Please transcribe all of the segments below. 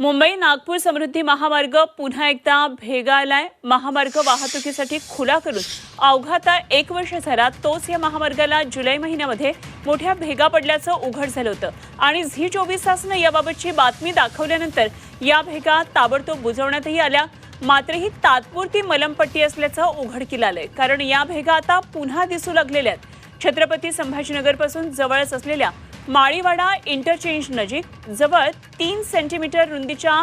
मुंबई नागपूर समृद्धी महामार्ग पुन्हा एकदा भेगायलाय. महामार्ग वाहतुकीसाठी खुला करून अवघाता एक वर्ष झाला तोच या महामार्गाला जुलै महिन्यामध्ये मोठ्या भेगा पडल्याचं उघड झालं होतं. आणि झी चोवीस तासनं याबाबतची बातमी दाखवल्यानंतर या भेगा ताबडतोब बुजवण्यातही आल्या. मात्र ही तात्पुरती मलमपट्टी असल्याचं उघडकीला आलंय. कारण या भेगा आता पुन्हा दिसू लागलेल्या आहेत. छत्रपती संभाजीनगरपासून जवळच असलेल्या माळीवाडा इंटरचेंज नजीक जवळ तीन सेंटीमीटर रुंदीच्या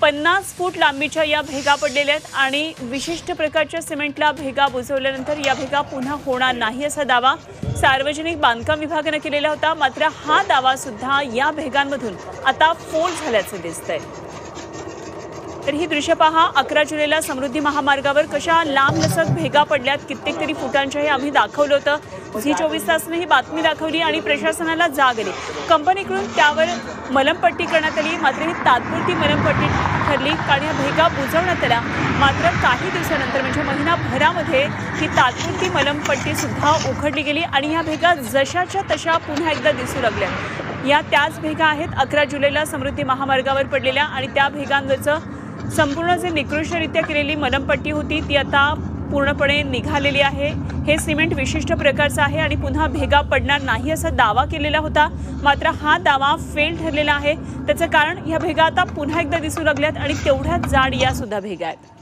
पन्नास फूट लांबीच्या या भेगा पडलेल्या आहेत आणि विशिष्ट प्रकारच्या सिमेंटला भेगा बुजवल्यानंतर या भेगा पुन्हा होणार नाही असा दावा सार्वजनिक बांधकाम विभागानं केलेला होता. मात्र हा दावा सुद्धा या भेगांमधून आता फोल झाल्याचं दिसतंय. तर ही दृश्य पहा अकरा जुलैला समृद्धी महामार्गावर कशा लांबलचक भेगा पडल्यात कित्येक तरी फुटांच्या हे आम्ही दाखवलं होतं. झी चोवीस तासनं ही बातमी दाखवली आणि प्रशासनाला जाग आली. कंपनीकडून त्यावर मलमपट्टी करण्यात आली मात्र ही तात्पुरती मलमपट्टी ठरली. कारण या भेगा बुजवण्यात आल्या. मात्र काही दिवसानंतर म्हणजे महिनाभरामध्ये ही तात्पुरती मलमपट्टी सुद्धा उघडली गेली आणि ह्या भेगा जशाच्या तशा पुन्हा एकदा दिसू लागल्या. या त्याच भेगा आहेत अकरा जुलैला समृद्धी महामार्गावर पडलेल्या आणि त्या भेगांवरचं संपूर्ण जे निकृष्टरित्या केलेली मलमपट्टी होती ती आता पूर्णपणे निघालेली आहे. हे सिमेंट विशिष्ट प्रकारचं आहे आणि पुन्हा भेगा पडणार नाही असा दावा केलेला होता. मात्र हा दावा फेल ठरलेला आहे. त्याचं कारण ह्या भेगा आता पुन्हा एकदा दिसू लागल्यात आणि तेवढ्याच जाड या सुद्धा भेगा आहेत.